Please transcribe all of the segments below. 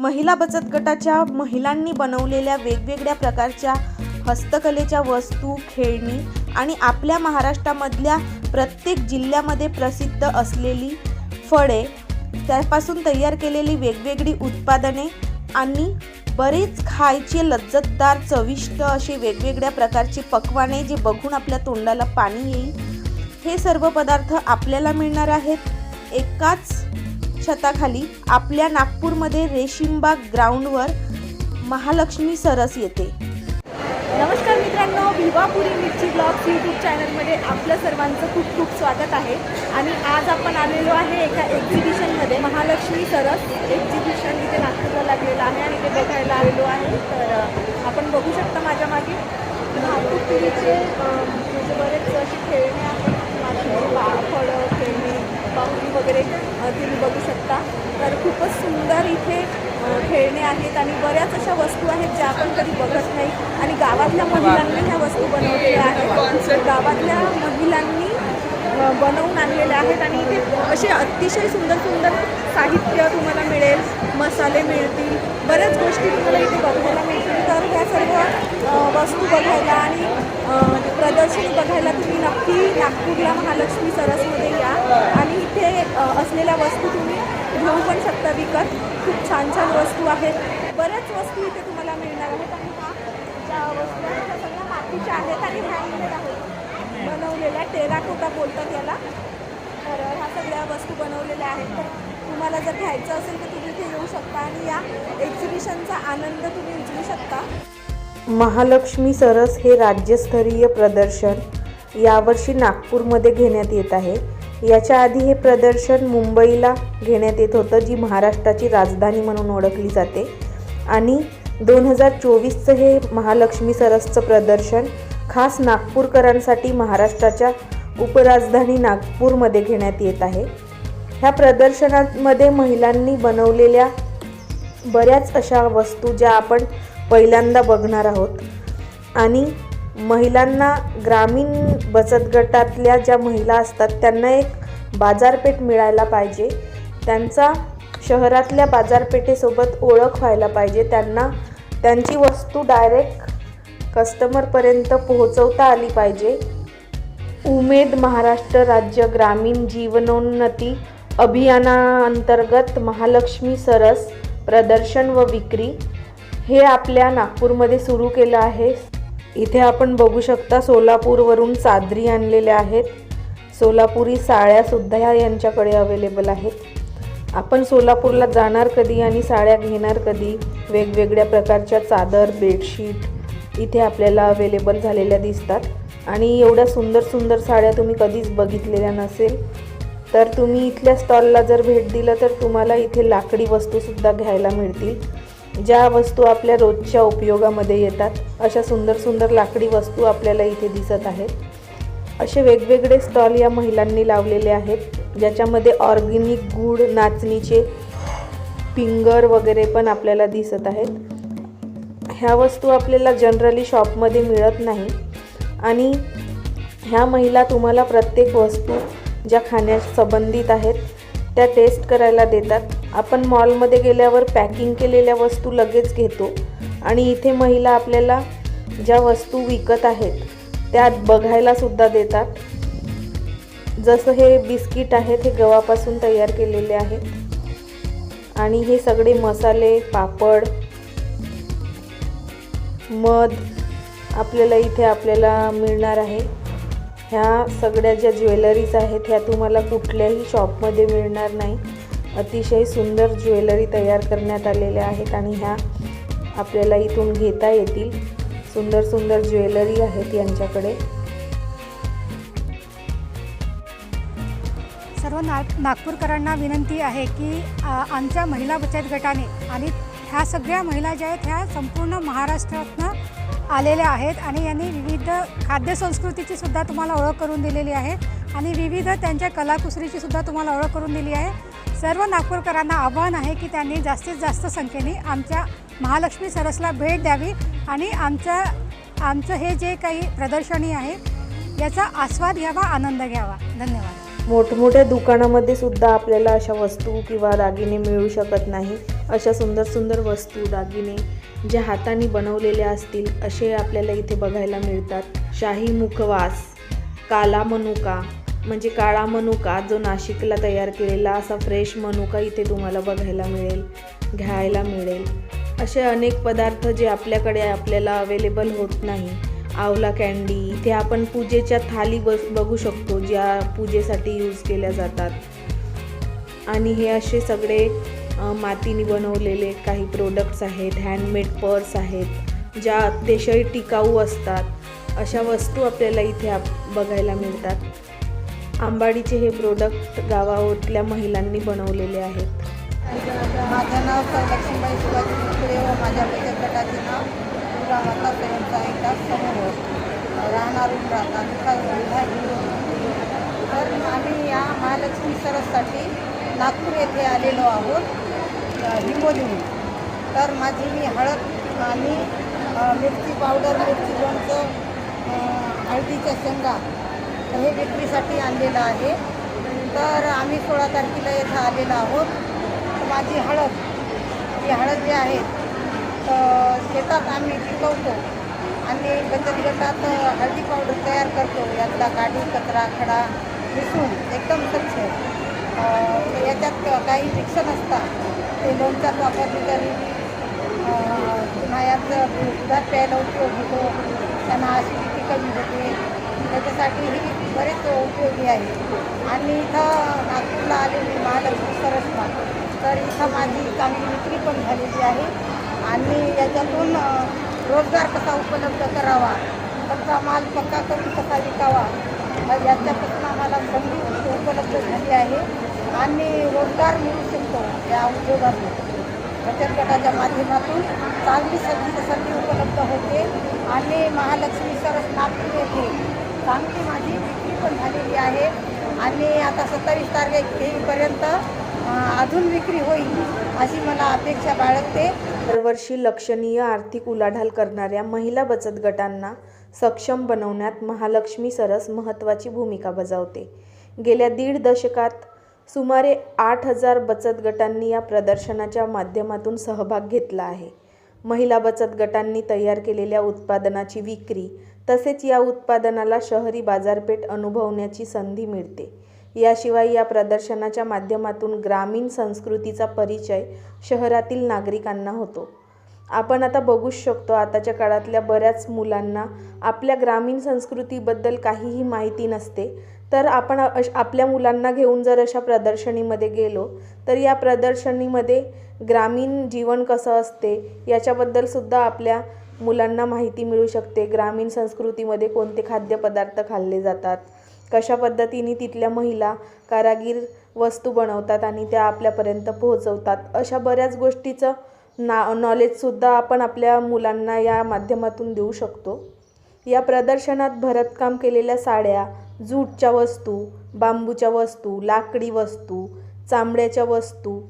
महिला बचत गटाच्या महिलांनी बनवलेल्या वेगवेगळ्या प्रकारच्या हस्तकलेच्या वस्तू खेळणी आणि आपल्या महाराष्ट्रामधल्या प्रत्येक जिल्ह्यामध्ये प्रसिद्ध असलेली फळे त्यापासून तयार केलेली वेगवेगळी उत्पादने आणि बरेच खायचे लज्जतदार चविष्ट असे वेगवेगळ्या प्रकारचे पक्वाने जे बघून आपल्या तोंडाला पाणी येईल हे सर्व पदार्थ आपल्याला मिळणार आहेत एकाच छताखाली आपल्या नागपूरमध्ये रेशीमबाग ग्राउंडवर महालक्ष्मी सरस येते. नमस्कार मित्रांनो भिवापुरी मिरची ब्लॉग्स यूट्यूब चॅनलमध्ये आपलं सर्वांचं खूप खूप स्वागत आहे. आणि आज आपण आलेलो आहे एका एक्झिबिशनमध्ये महालक्ष्मी सरस एक्झिबिशन इथे नागपूरला लागलेलं आहे आणि ते बघायला आलेलो आहे. तर आपण बघू शकता माझ्या मागे. नागपूरचे म्हणजे बरेच असे खेळणे आहेत. मातीचे फळं बाहुली वगैरे तुम्ही बघू शकता. तर खूपच सुंदर इथे खेळणे आहेत आणि बऱ्याच अशा वस्तू आहेत ज्या आपण कधी बघत नाही. आणि गावातल्या महिलांनी ह्या वस्तू बनवलेल्या आहेत. गावातल्या महिलांनी बनवून आणलेल्या आहेत आणि इथे असे अतिशय सुंदर सुंदर साहित्य तुम्हाला मिळेल. मसाले मिळतील. बऱ्याच गोष्टी तुम्हाला इथे बघायला मिळतील. तर ह्या सर्व वस्तू बघायला आणि अ, प्रदर्शनी बघायला नक्की नागपूरला महालक्ष्मी सरसमध्ये या. आणि इथे असलेल्या वस्तू तुम्ही घेऊ पण शकता विकत. खूप छान छान वस्तू आहेत. बऱ्याच वस्तू इथे तुम्हाला मिळणार आहेत. आणि ह्या वस्तू आहेत सगळ्या मातीच्या आहेत आणि हँडमेड आहेत. बनवलेल्या टेराकोटा बोलतात याला. तर ह्या सगळ्या वस्तू बनवलेल्या आहेत. तर तुम्हाला जर घ्यायचं असेल तर तुम्ही इथे येऊ शकता आणि या एक्झिबिशनचा आनंद तुम्ही उचलू शकता. महालक्ष्मी सरस हे राज्यस्तरीय प्रदर्शन. यावर्षी नागपूरमध्ये घेण्यात येत आहे. याच्या आधी हे प्रदर्शन मुंबईला घेण्यात येत होतं जी महाराष्ट्राची राजधानी म्हणून ओळखली जाते. आणि दोन हजार चोवीसचं हे महालक्ष्मी सरसचं प्रदर्शन खास नागपूरकरांसाठी महाराष्ट्राच्या उपराजधानी नागपूरमध्ये घेण्यात येत आहे. ह्या प्रदर्शनामध्ये महिलांनी बनवलेल्या बऱ्याच अशा वस्तू ज्या आपण पहिल्यांदा बघणार आहोत. आणि महिलांना ग्रामीण बचत गटातल्या ज्या महिला असतात त्यांना एक बाजारपेठ मिळायला पाहिजे. त्यांचा शहरातल्या बाजारपेठेसोबत ओळख व्हायला पाहिजे. त्यांना त्यांची वस्तू डायरेक्ट कस्टमरपर्यंत पोहोचवता आली पाहिजे. उमेद महाराष्ट्र राज्य ग्रामीण जीवनोन्नती अभियानाअंतर्गत महालक्ष्मी सरस प्रदर्शन व विक्री हे आपल्या नागपूरमध्ये सुरू केलं आहे. इथे आपण बघू शकता सोलापूरवरून चादरी आणलेल्या आहेत. सोलापुरी साड्यासुद्धा ह्या यांच्याकडे अवेलेबल आहेत. आपण सोलापूरला जाणार कधी आणि साड्या घेणार कधी? वेगवेगळ्या प्रकारच्या चादर बेडशीट इथे आपल्याला अवेलेबल झालेल्या दिसतात. आणि एवढ्या सुंदर सुंदर साड्या तुम्ही कधीच बघितलेल्या नसेल. तर तुम्ही इथल्या स्टॉलला जर भेट दिलं तर तुम्हाला इथे लाकडी वस्तूसुद्धा घ्यायला मिळतील. ज्या वस्तू आपल्या रोजच्या उपयोगामध्ये येतात अशा सुंदर सुंदर लाकडी वस्तू आपल्याला इथे दिसत आहेत. असे वेगवेगळे स्टॉल या महिलांनी लावलेले आहेत ज्याच्यामध्ये ऑर्गेनिक गूळ नाचणीचे फिंगर वगैरे पण आपल्याला दिसत आहेत. ह्या वस्तू आपल्याला जनरली शॉपमध्ये मिळत नाही आणि ह्या महिला तुम्हाला प्रत्येक वस्तू ज्या खाण्यास संबंधित आहेत त्या टेस्ट करायला देतात. आपण मॉलमध्ये गेल्यावर पॅकिंग केलेल्या वस्तू लगेच घेतो. आणि इथे महिला आपल्याला ज्या वस्तू विकत आहेत त्या बघायला सुद्धा देतात. जसं हे बिस्किट आहेत हे गव्हापासून तयार केलेले आहेत. आणि हे सगळे मसाले पापड मध आपल्याला इथे आपल्याला मिळणार आहे. ह्या सगळ्या ज्या ज्वेलरीज आहेत ह्या तुम्हाला कुठल्याही शॉपमध्ये मिळणार नाही. अतिशय सुंदर ज्वेलरी तयार करण्यात आलेल्या आहेत आणि ह्या आपल्याला इथून घेता येतील. सुंदर सुंदर ज्वेलरी आहेत यांच्याकडे. सर्व ना नागपूरकरांना विनंती आहे की आमच्या महिला बचत गटाने आणि ह्या सगळ्या महिला ज्या आहेत ह्या संपूर्ण महाराष्ट्रातनं आलेल्या आहेत आणि यांनी विविध खाद्यसंस्कृतीची सुद्धा तुम्हाला ओळख करून दिलेली आहे आणि विविध त्यांच्या कलाकुसरीची सुद्धा तुम्हाला ओळख करून दिली आहे. सर्व नागपूरकरांना आव्हान आहे की त्यांनी जास्तीत जास्त संख्येने आमच्या महालक्ष्मी सरसला भेट द्यावी आणि आमच्या आमचं हे जे काही प्रदर्शनी आहे याचा आस्वाद घ्यावा आनंद घ्यावा. धन्यवाद. मोठमोठ्या दुकानामध्ये सुद्धा आपल्याला अशा वस्तू किंवा दागिने मिळू शकत नाही. अशा सुंदर सुंदर वस्तू दागिने जे हाताने बनवलेले असतील असे आपल्याला इथे बघायला मिळतात. शाही मुखवास काला मनुका म्हणजे काळा मनुका जो नाशिकला तयार केलेला असा फ्रेश मनुका इथे तुम्हाला बघायला मिळेल घ्यायला मिळेल. असे अनेक पदार्थ जे आपल्याकडे आपल्याला अवेलेबल होत नाही. आवला कॅन्डी इथे आपण पूजेच्या थाली बस बघू शकतो ज्या पूजेसाठी यूज केल्या जातात. आणि हे असे सगळे मातीने बनवलेले काही प्रोडक्ट्स आहेत हँडमेड पर्स आहेत ज्या अतिशय टिकाऊ असतात. अशा वस्तू आपल्याला इथे आप बघायला मिळतात. आंबाडीचे हे प्रोडक्ट गावातल्या महिलांनी बनवलेले आहेत. माझं नाव सर लक्ष्मीबाई शिवाजी मुकुळे व माझ्या बचत गटाचे नाव राहता प्रेमचा स्वयंसहायता समोर राहणार तर आम्ही या महालक्ष्मी सरससाठी नागपूर येथे आलेलो आहोत अ, हिंगोलीहून. तर माझी मी हळद आणि मिरची पावडर मिरची लोणचं हळदीच्या शेंगा हे विक्रीसाठी आणलेलं आहे. तर आम्ही सोळा तारखेला येथे आलेलो आहोत. माझी हळद ही हळद जी आहे तर शेतात आम्ही पिकवतो आणि बचत गटात हळदी पावडर तयार करतो. यातला काडी कचरा खडा मिसळून एकदम स्वच्छ. याच्यात काही मिक्सर नसतात ते लोणच्यात वापरली तरी पुन्हा याचं दुधात प्यायला उपयोग होतो. त्यांना अशी कमी होते त्याच्यासाठी ही बरेच उपयोगी आहे. आणि इथं नागपूरला आलेली महालक्ष्मी सरसला तर इथं माझी चांगली विक्री पण झालेली आहे. आणि याच्यातून रोजगार कसा उपलब्ध करावा कच्चा माल पक्का करून कसा विकावा याच्यापासून आम्हाला संधी उपलब्ध झाली आहे. आणि रोजगार मिळू शकतो या उद्योगातून. बचत गटाच्या माध्यमातून चांगली संधी संधी उपलब्ध होते. आणि महालक्ष्मी सरस नागपूर येथे चांगली माझी विक्री पण झालेली आहे. आणि आता सत्तावीस तारखेपर्यंत अजून विक्री होईल अशी मला अपेक्षा बाळगते. दरवर्षी लक्षणीय आर्थिक उलाढाल करणाऱ्या महिला बचत गटांना सक्षम बनवण्यात महालक्ष्मी सरस महत्त्वाची भूमिका बजावते. गेल्या दीड दशकात सुमारे आठ हजार बचत गटांनी या प्रदर्शनाच्या माध्यमातून सहभाग घेतला आहे. महिला बचत गटांनी तयार केलेल्या उत्पादनाची विक्री तसेच या उत्पादनाला शहरी बाजारपेठ अनुभवण्याची संधी मिळते. याशिवाय या प्रदर्शनाच्या माध्यमातून ग्रामीण संस्कृतीचा परिचय शहरातील नागरिकांना होतो. आपण आता बघूच शकतो आताच्या काळातल्या बऱ्याच मुलांना आपल्या ग्रामीण संस्कृतीबद्दल काहीही माहिती नसते. तर आपण अश आपल्या मुलांना घेऊन जर अशा प्रदर्शनीमध्ये गेलो तर या प्रदर्शनीमध्ये ग्रामीण जीवन कसं असते याच्याबद्दल सुद्धा आपल्या मुलांना माहिती मिळू शकते. ग्रामीण संस्कृतीमध्ये कोणते खाद्यपदार्थ खाल्ले जातात? कशा पद्धतीने तिथल्या महिला कारागीर वस्तू बनवतात आणि त्या आपल्यापर्यंत पोहोचवतात? अशा बऱ्याच गोष्टीचं ना नॉलेजसुद्धा आपण आपल्या मुलांना या माध्यमातून देऊ शकतो. या प्रदर्शनात भरतकाम केलेल्या साड्या जूटच्या वस्तू बांबूच्या वस्तू लाकडी वस्तू चामड्याच्या वस्तू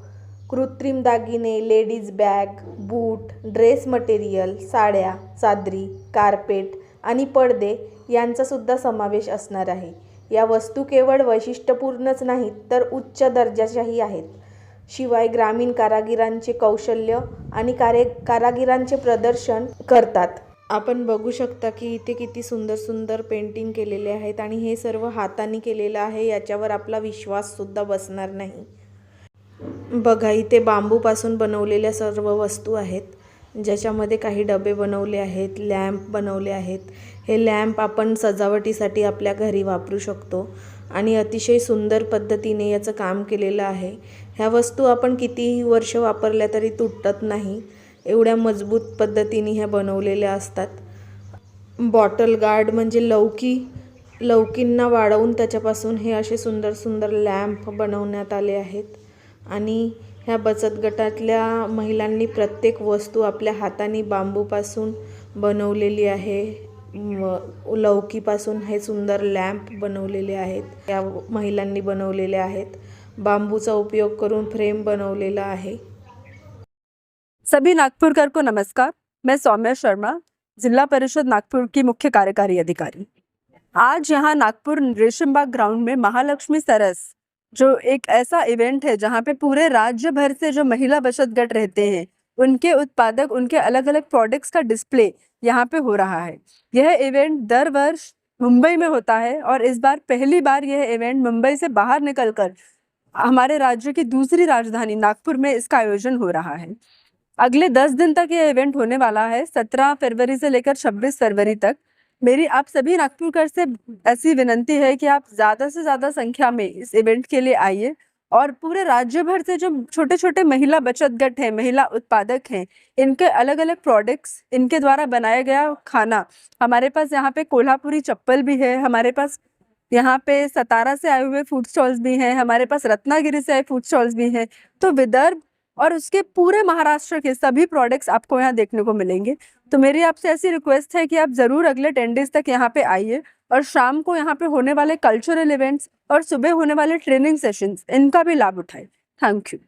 कृत्रिम दागिने लेडीज बॅग बूट ड्रेस मटेरियल साड्या चादरी कार्पेट आणि पडदे यांचासुद्धा समावेश असणार आहे. या वस्तू केवळ वैशिष्ट्यपूर्णच नाहीत तर उच्च दर्जाच्याही आहेत. शिवाय ग्रामीण कारागिरांचे कौशल्य आणि कारे कारागिरांचे प्रदर्शन करतात. आपण बघू शकता की इथे किती सुंदर सुंदर पेंटिंग केलेले आहेत आणि हे सर्व हाताने केलेलं आहे याच्यावर आपला विश्वाससुद्धा बसणार नाही. बघा इथे बांबूपासून बनवलेल्या सर्व वस्तू आहेत. ज्याच्यामध्ये काही डबे बनवले आहेत लॅम्प बनवले आहेत. हे लॅम्प आपण सजावटीसाठी आपल्या घरी वापरू शकतो. आणि अतिशय सुंदर पद्धतीने याचं काम केलेलं आहे. ह्या वस्तू आपण कितीही वर्ष वापरल्या तरी तुटत नाही. एवढ्या मजबूत पद्धतीने ह्या बनवलेल्या असतात. बॉटल गार्ड म्हणजे लौकी लौकींना वाढवून त्याच्यापासून हे असे सुंदर सुंदर लॅम्प बनवण्यात आले आहेत. आणि ह्या बचत गटातल्या महिलांनी प्रत्येक वस्तू आपल्या हाताने बांबूपासून बनवलेली आहे. लौकीपासून हे सुंदर लॅम्प बनवलेले आहेत. या महिलांनी बनवलेले आहेत. बांबूचा उपयोग करून फ्रेम बनवलेला आहे. सभी नागपुरकर को नमस्कार. मैं सौम्या शर्मा जिला परिषद नागपुर की मुख्य कार्यकारी अधिकारी. आज यहाँ नागपुर रेशमबाग ग्राउंड में महालक्ष्मी सरस जो एक ऐसा इवेंट है, जहाँ पे पूरे राज्य भर से जो महिला बचत गट रहते हैं, उनके उत्पादक, उनके अलग अलग प्रोडक्ट्स का डिस्प्ले यहाँ पे हो रहा है। यह इवेंट दर वर्ष मुंबई में होता है और इस बार पहली बार यह इवेंट मुंबई से बाहर निकलकर हमारे राज्य की दूसरी राजधानी नागपुर में इसका आयोजन हो रहा है। अगले दस दिन तक यह इवेंट होने वाला है, सत्रह फरवरी से लेकर छब्बीस फरवरी तक। मेरी, आप सभी नागपुरकर से ऐसी विनंती है कि आप ज़्यादा से ज़्यादा संख्या में इस इवेंट के लिए आइए और पूरे राज्य भर से जो छोटे छोटे महिला बचत गट हैं, महिला उत्पादक हैं, इनके अलग अलग प्रोडक्ट्स इनके द्वारा बनाया गया खाना, हमारे पास यहाँ पे कोल्हापुरी चप्पल भी है, हमारे पास यहाँ पे सतारा से आए हुए फ़ूड स्टॉल्स भी हैं, हमारे पास रत्नागिरी से आए फ़ूड स्टॉल्स भी हैं तो विदर्भ और उसके पूरे महाराष्ट्र के सभी प्रोडक्ट्स आपको यहाँ देखने को मिलेंगे। तो मेरी आपसे ऐसी रिक्वेस्ट है कि आप ज़रूर अगले टेन डेज तक यहाँ पे आइए और शाम को यहाँ पे होने वाले कल्चरल इवेंट्स और सुबह होने वाले ट्रेनिंग सेशंस इनका भी लाभ उठाए। थैंक यू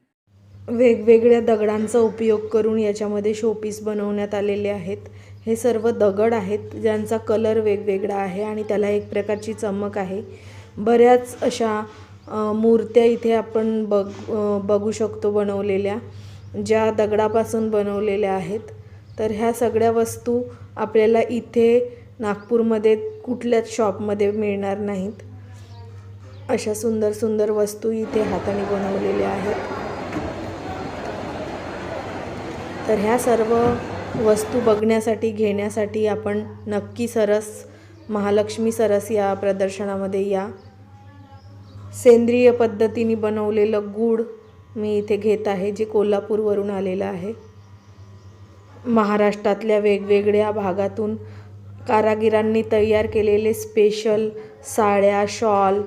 वेगवेगळ्या दगडांचा उपयोग करून याच्यामध्ये शोपीस बनवण्यात आलेले आहेत. हे सर्व दगड आहेत ज्यांचा कलर वेगवेगळा आहे आणि त्याला एक प्रकारची चमक आहे. बऱ्याच अशा मूर्त्या इथे आपण बघ बघू शकतो बनवलेल्या ज्या दगडापासून बनवलेल्या आहेत. तर ह्या सगळ्या वस्तू आपल्याला इथे नागपूरमध्ये कुठल्याच शॉपमध्ये मिळणार नाहीत. अशा सुंदर सुंदर वस्तू इथे हाताने बनवलेल्या आहेत. तर ह्या सर्व वस्तू बघण्यासाठी घेण्यासाठी आपण नक्की सरस महालक्ष्मी सरस या प्रदर्शनामध्ये या. सेंद्रिय पद्धतीने बनवलेलं गूळ मी इथे घेत आहे जे कोल्हापूरवरून आलेलं आहे. महाराष्ट्रातल्या वेगवेगळ्या भागातून कारागिरांनी तयार केलेले स्पेशल साड्या शॉल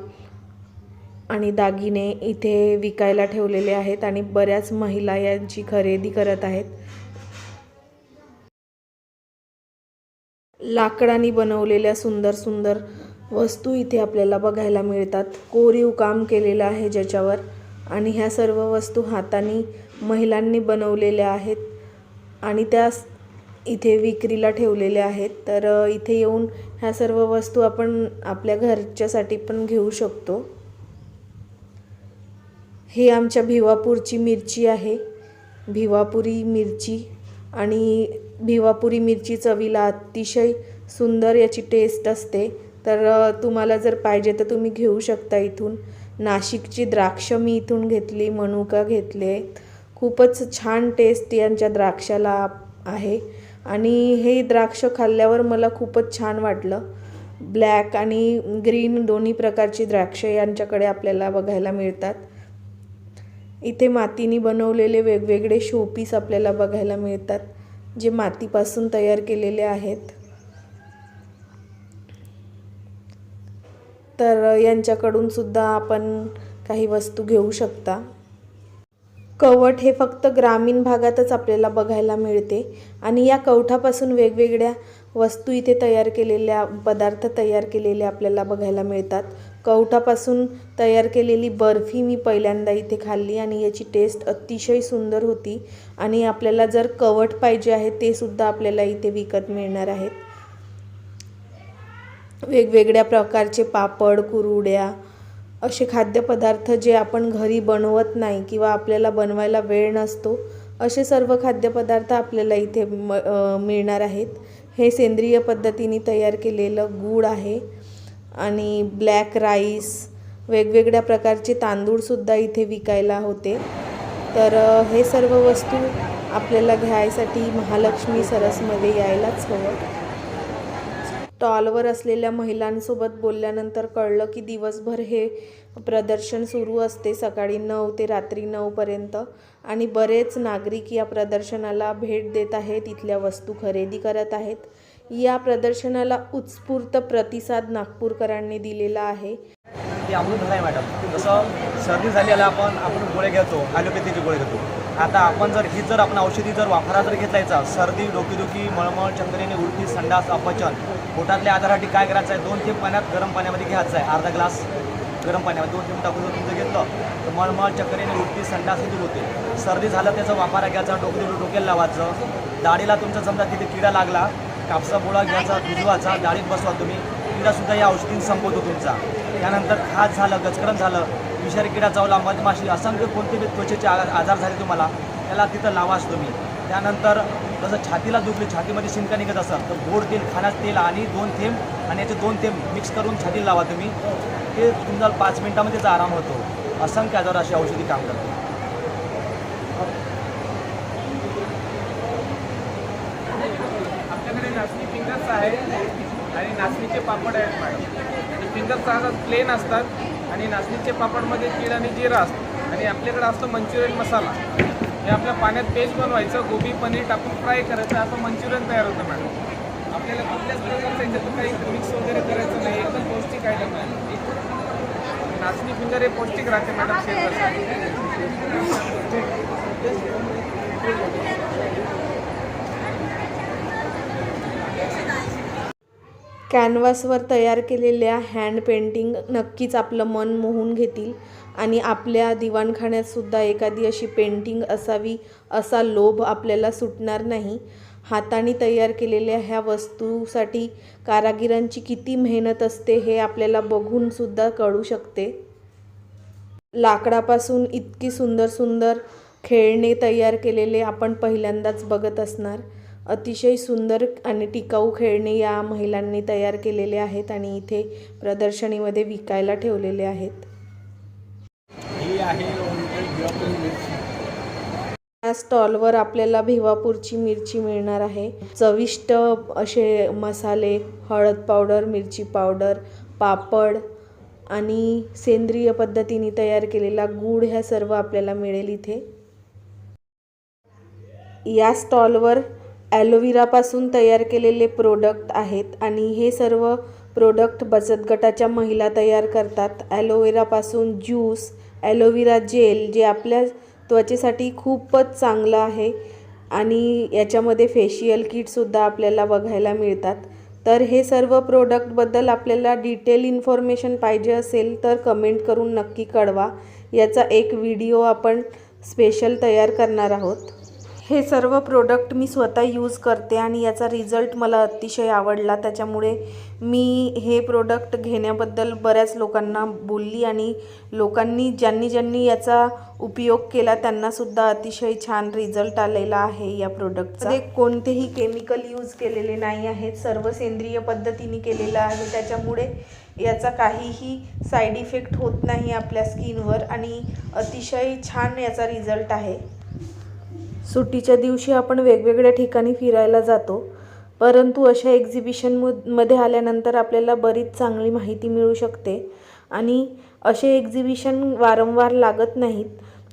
आणि दागिने इथे विकायला ठेवलेले आहेत आणि बऱ्याच महिला यांची खरेदी करत आहेत. लाकडानी बनवलेल्या सुंदर सुंदर वस्तू इथे आपल्याला बघायला मिळतात. कोरीव काम केलेलं आहे ज्याच्यावर आणि ह्या सर्व वस्तू हाताने महिलांनी बनवलेल्या आहेत आणि त्या इथे विक्रीला ठेवलेल्या आहेत. तर इथे येऊन ह्या सर्व वस्तू आपण आपल्या घरच्यासाठी पण घेऊ शकतो. हे आमच्या भिवापूरची मिरची आहे. भिवापुरी मिरची आणि भिवापुरी मिरची चवीला अतिशय सुंदर याची टेस्ट असते. तर तुम्हाला जर पाहिजे तर तुम्ही घेऊ शकता इथून. नाशिकची द्राक्ष मी इथून घेतली मनुका घेतले. खूपच छान टेस्ट यांच्या द्राक्षाला आहे. आणि हे द्राक्ष खाल्ल्यावर मला खूपच छान वाटलं. ब्लॅक आणि ग्रीन दोन्ही प्रकारची द्राक्ष यांच्याकडे आपल्याला बघायला मिळतात. इथे मातीने बनवलेले वेगवेगळे शोपीस आपल्याला बघायला मिळतात जे मातीपासून तयार केलेले आहेत. तर यांच्याकडून सुद्धा आपण काही वस्तू घेऊ शकता. कवट हे फक्त ग्रामीण भागातच आपल्याला बघायला मिळते आणि या कवठापासून वेगवेगळ्या वस्तू इथे तयार केलेल्या पदार्थ तयार केलेले आपल्याला बघायला मिळतात. कवठापासून तयार केलेली बर्फी मी पहिल्यांदा इथे खाल्ली आणि याची टेस्ट अतिशय सुंदर होती आणि आपल्याला जर कवट पाहिजे आहे ते सुद्धा आपल्याला इथे विकत मिळणार आहेत. वेगवेगळ्या प्रकारचे पापड कुरुड्या असे खाद्यपदार्थ जे आपण घरी बनवत नाही किंवा आपल्याला बनवायला वेळ नसतो असे सर्व खाद्यपदार्थ आपल्याला इथे म मिळणार आहेत. हे सेंद्रिय पद्धतीने तयार केलेलं गूळ आहे आणि ब्लॅक राईस वेगवेगळ्या प्रकारचे तांदूळसुद्धा इथे विकायला होते. तर हे सर्व वस्तू आपल्याला घ्यायसाठी महालक्ष्मी सरसमध्ये यायलाच हवं. स्टॉलवर असलेल्या महिलांसोबत बोलल्यानंतर कळलं की दिवसभर हे प्रदर्शन सुरू असते सकाळी नऊ ते रात्री नऊपर्यंत आणि बरेच नागरिक या प्रदर्शनाला भेट देत आहेत इथल्या वस्तू खरेदी करत आहेत. या प्रदर्शनाला उत्स्फूर्त प्रतिसाद नागपूरकरांनी दिलेला आहे. ते अमृत आहे मॅडम. जसं सर्दी झालेला आपण आपण गोळे घेतो ॲलोपॅथीचे गोळे घेतो. आता आपण जर ही जर आपण औषधी जर वापरा जर घेतलायचा सर्दी डोकेदुखी मळमळ चंद्रेने उलटी संडास अपचन पोटातल्या आजारासाठी काय करायचं आहे दोन थेंब पाण्यात गरम पाण्यामध्ये घ्यायचं आहे अर्धा ग्लास गरम पाण्यामध्ये दोन थेंब टाकून जर तुमचं घेतलं तर मळमळ चक्करीने उलटी संडास दूर होते. सर्दी झालं त्याचा वापरा घ्यायचा डोके डोक्याला लावायचं दाढीला तुमचा समजा तिथे किडा लागला कापसा गोळा घ्यायचा भिजवायचा दाढीत बसवा तुम्ही किडासुद्धा या औषधीने संपवतो तुमचा. त्यानंतर खाज झालं गचकरण झालं विषारी किडा चावला मधमाशी म्हणजे असंख्य कोणते बी त्वचेचे आ- आजार झाले तुम्हाला त्याला तिथं लावाच तुम्ही. त्यानंतर जसं छातीला दुखली छातीमध्ये शिंका निघत असतात तर गोड तेल खाण्यात तेल आणि दोन थेंब आणि याचे दोन थेंब मिक्स करून छातीला लावा तुम्ही. ते तुमचा पाच मिनिटामध्ये त्याचा आराम होतो. असंख्य आजार अशी औषधी काम करते आपल्याकडे नाचणी फिंगर्स आहे आणि नाचणीचे पापड आहेत. मॅडम आणि फिंगर्स प्लेन असतात. आणि नाचणीचे पापडमध्ये तीळ आणि जिरा असतं. आणि आपल्याकडे असतो मंचुरियन मसाला. हे आपल्या पाण्यात पेस्ट बनवायचं गोबी पनीर टाकून फ्राय करायचं असं मंचुरियन तयार होतं मॅडम. आपल्याला कुठल्याच प्रकारचं याच्यात काही मिक्स वगैरे करायचं नाही एकदम पौष्टिक आहे. मॅडम नाचणी फिंगर हे पौष्टिक राहते मॅडम शरीरासाठी कॅनव्हासवर तयार केलेल्या हँड पेंटिंग नक्कीच आपलं मन मोहून घेतील. आणि आपल्या दिवाणखान्यातसुद्धा एखादी अशी पेंटिंग असावी असा लोभ आपल्याला सुटणार नाही. हाताने तयार केलेल्या ह्या वस्तूसाठी कारागिरांची किती मेहनत असते हे आपल्याला बघूनसुद्धा कळू शकते. लाकडापासून इतकी सुंदर सुंदर खेळणे तयार केलेले आपण पहिल्यांदाच बघत असणार. अतिशय सुंदर आणि टिकाऊ खेळणे या महिलांनी तयार केलेले आहेत आणि इथे प्रदर्शनीमध्ये विकायला ठेवलेले आहेत. या स्टॉलवर आपल्याला भिवापूरची मिरची मिळणार आहे. चविष्ट असे मसाले हळद पावडर मिरची पावडर पापड आणि सेंद्रिय पद्धतीने तयार केलेला गूळ ह्या सर्व आपल्याला मिळेल इथे. या स्टॉलवर ॲलोविरापासून तयार केलेले प्रोडक्ट आहेत आणि हे सर्व प्रोडक्ट बचत गटाच्या महिला तयार करतात. ॲलोवेरापासून ज्यूस ॲलोवेरा जेल जे आपल्या त्वचेसाठी खूपच चांगलं आहे आणि याच्यामध्ये फेशियल किटसुद्धा आपल्याला बघायला मिळतात. तर हे सर्व प्रोडक्टबद्दल आपल्याला डिटेल इन्फॉर्मेशन पाहिजे असेल तर कमेंट करून नक्की कळवा. याचा एक व्हिडिओ आपण स्पेशल तयार करणार आहोत. हे सर्व प्रोडक्ट मी स्वतः यूज करते आणि याचा रिझल्ट मला अतिशय आवडला. त्याच्यामुळे मी हे प्रोडक्ट घेण्याबद्दल बऱ्याच लोकांना बोलली आणि लोकांनी ज्यांनी ज्यांनी याचा उपयोग केला त्यांनासुद्धा अतिशय छान रिझल्ट आलेला आहे या प्रोडक्टचा ते कोणतेही केमिकल यूज केलेले नाही आहेत. सर्व सेंद्रिय पद्धतीने केलेलं आहे. त्याच्यामुळे याचा काहीही साईड इफेक्ट होत नाही आपल्या स्किनवर आणि अतिशय छान याचा रिझल्ट आहे. सुट्टीच्या दिवशी आपण वेगवेगळ्या ठिकाणी फिरायला जातो. परंतु अशा एक्झिबिशनमध्ये आल्यानंतर आपल्याला बरीच चांगली माहिती मिळू शकते. आणि असे एक्झिबिशन वारंवार लागत नाहीत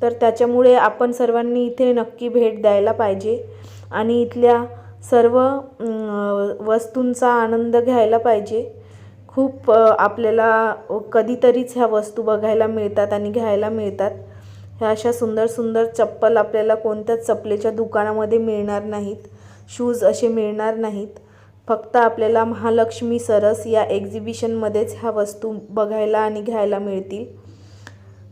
तर त्याच्यामुळे आपण सर्वांनी इथे नक्की भेट द्यायला पाहिजे. आणि इथल्या सर्व वस्तूंचा आनंद घ्यायला पाहिजे. खूप आपल्याला कधीतरीच ह्या वस्तू बघायला मिळतात आणि घ्यायला मिळतात. ह्या अशा सुंदर सुंदर चप्पल आपल्याला कोणत्याच चपलेच्या दुकानामध्ये मिळणार नाहीत. शूज असे मिळणार नाहीत. फक्त आपल्याला महालक्ष्मी सरस या एक्झिबिशनमध्येच ह्या वस्तू बघायला आणि घ्यायला मिळतील.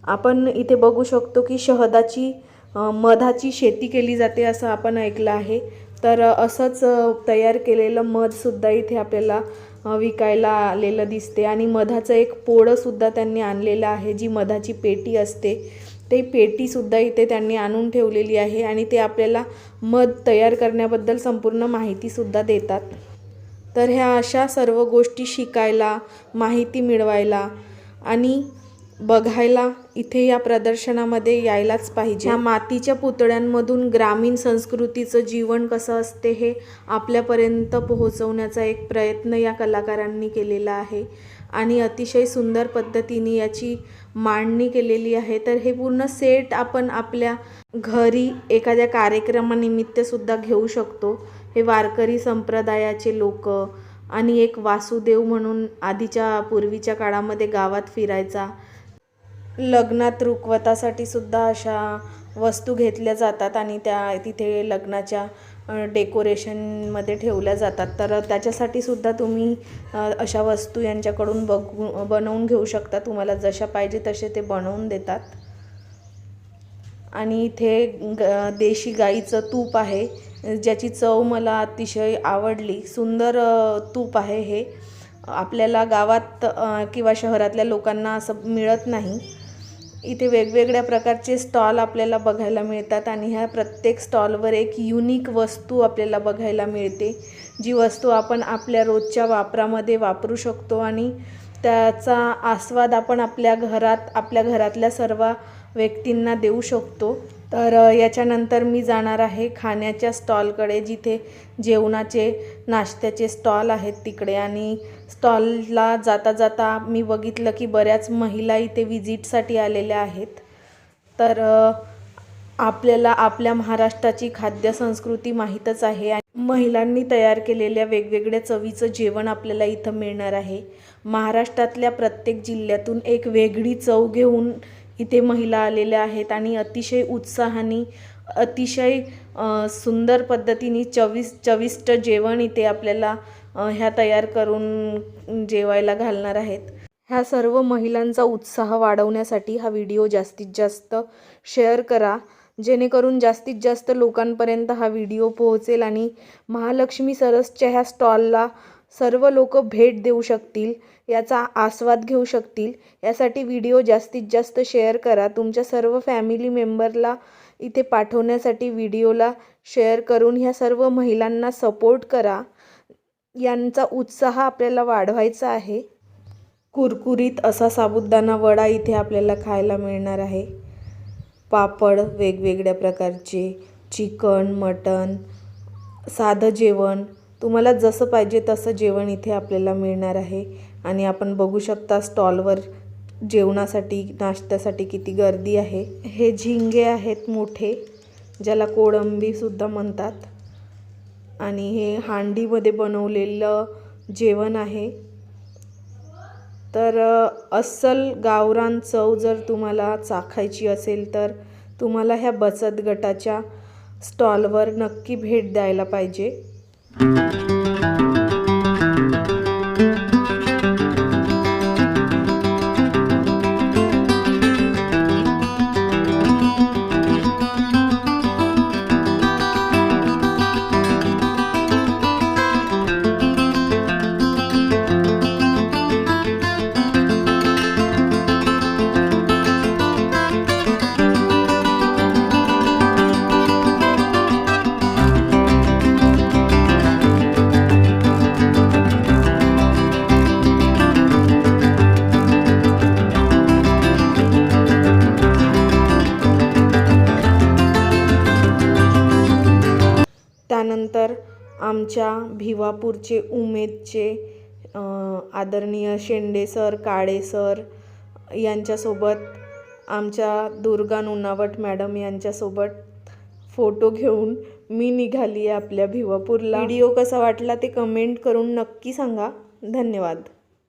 आपण इथे बघू शकतो की शहदाची मधाची शेती केली जाते असं आपण ऐकलं आहे. तर असंच तयार केलेलं मधसुद्धा इथे आपल्याला विकायला आलेलं दिसते. आणि मधाचं एक पोळंसुद्धा त्यांनी आणलेलं आहे जी मधाची पेटी असते. ते पेटीसुद्धा इथे त्यांनी आणून ठेवलेली आहे आणि ते आपल्याला मध तयार करण्याबद्दल संपूर्ण माहितीसुद्धा देतात. तर ह्या अशा सर्व गोष्टी शिकायला माहिती मिळवायला आणि बघायला इथे या प्रदर्शनामध्ये यायलाच पाहिजे. ह्या मातीच्या पुतळ्यांमधून ग्रामीण संस्कृतीचं जीवन कसं असते हे आपल्यापर्यंत पोहोचवण्याचा एक प्रयत्न या कलाकारांनी केलेला आहे आणि अतिशय सुंदर पद्धतीने याची मांडणी केलेली आहे. तर हे पूर्ण सेट आपण आपल्या घरी एखाद्या कार्यक्रमानिमित्तसुद्धा घेऊ शकतो. हे वारकरी संप्रदायाचे लोक आणि एक वासुदेव म्हणून आधीच्या पूर्वीच्या काळामध्ये गावात फिरायचा लग्नात रुखवतासाठी सुद्धा अशा वस्तू घेतल्या जातात आणि त्या तिथे लग्नाच्या डेकोरेशनमध्ये ठेवल्या जातात. तर त्याच्यासाठी सुद्धा तुम्ही अशा वस्तू यांच्याकडून बघू बनवून घेऊ शकता. तुम्हाला जशा पाहिजे तसे ते बनवून देतात. आणि इथे ग देशी गाईचं तूप आहे. ज्याची चव मला अतिशय आवडली. सुंदर तूप आहे हे. आपल्याला गावात किंवा शहरातल्या लोकांना असं मिळत नाही. इथे वेगवेगळ्या प्रकारचे स्टॉल आपल्याला बघायला मिळतात आणि ह्या प्रत्येक स्टॉलवर एक युनिक वस्तू आपल्याला बघायला मिळते जी वस्तू आपण आपल्या रोजच्या वापरामध्ये वापरू शकतो आणि त्याचा आस्वाद आपण आपल्या घरात आपल्या घरातल्या सर्व व्यक्तींना देऊ शकतो. तर याच्यानंतर मी जाणार आहे खाण्याच्या स्टॉलकडे जिथे जेवणाचे नाश्त्याचे स्टॉल आहेत तिकडे. आणि स्टॉलला जाता जाता मी बघितलं की बऱ्याच महिला इथे विजिटसाठी आलेल्या आहेत. तर आपल्याला आपल्या महाराष्ट्राची खाद्य संस्कृती माहीतच आहे आणि महिलांनी तयार केलेल्या वेगवेगळ्या चवीचं जेवण आपल्याला इथं मिळणार आहे. महाराष्ट्रातल्या प्रत्येक जिल्ह्यातून एक वेगळी चव घेऊन इथे महिला आलेल्या आहेत आणि अतिशय उत्साहाने अतिशय सुंदर पद्धतीने चविस चविष्ट जेवण इथे आपल्याला ह्या तयार करून जेवायला घालणार आहेत. ह्या सर्व महिलांचा उत्साह वाढवण्यासाठी हा व्हिडिओ जास्तीत जास्त शेअर करा. जेणेकरून जास्तीत जास्त लोकांपर्यंत हा व्हिडिओ पोहोचेल आणि महालक्ष्मी सरसच्या ह्या स्टॉलला सर्व लोक भेट देऊ शकतील. याचा आस्वाद घेऊ शकतील. यासाठी व्हिडिओ जास्तीत जास्त शेअर करा. तुमच्या सर्व फॅमिली मेंबरला इथे पाठवण्यासाठी व्हिडिओला शेअर करून ह्या सर्व महिलांना सपोर्ट करा. यांचा उत्साह आपल्याला वाढवायचा आहे. कुरकुरीत असा साबुदाणा वडा इथे आपल्याला खायला मिळणार आहे. पापड वेगवेगळ्या प्रकारचे चिकन मटन साधं जेवण. तुम्हाला जसं पाहिजे तसं जेवण इथे आपल्याला मिळणार आहे. आणि आपण बघू शकता स्टॉलवर जेवणासाठी नाश्त्यासाठी किती गर्दी आहे. हे झिंगे आहेत मोठे ज्याला कोळंबीसुद्धा म्हणतात. आणि हे हांडीमध्ये बनवलेलं जेवण आहे. तर अस्सल गावरान चव जर तुम्हाला चाखायची असेल तर तुम्हाला ह्या बचत गटाच्या स्टॉलवर नक्की भेट द्यायला पाहिजे. आमचे उमेदचे आदरणीय शेंडे सर काळे सर यांच्यासोबत आमच्या दुर्गा नुनावट मॅडम यांच्यासोबत फोटो घेऊन मी निघाली आहे आपल्या भिवापूरला. व्हिडिओ कसा वाटला ते कमेंट करून नक्की सांगा. धन्यवाद.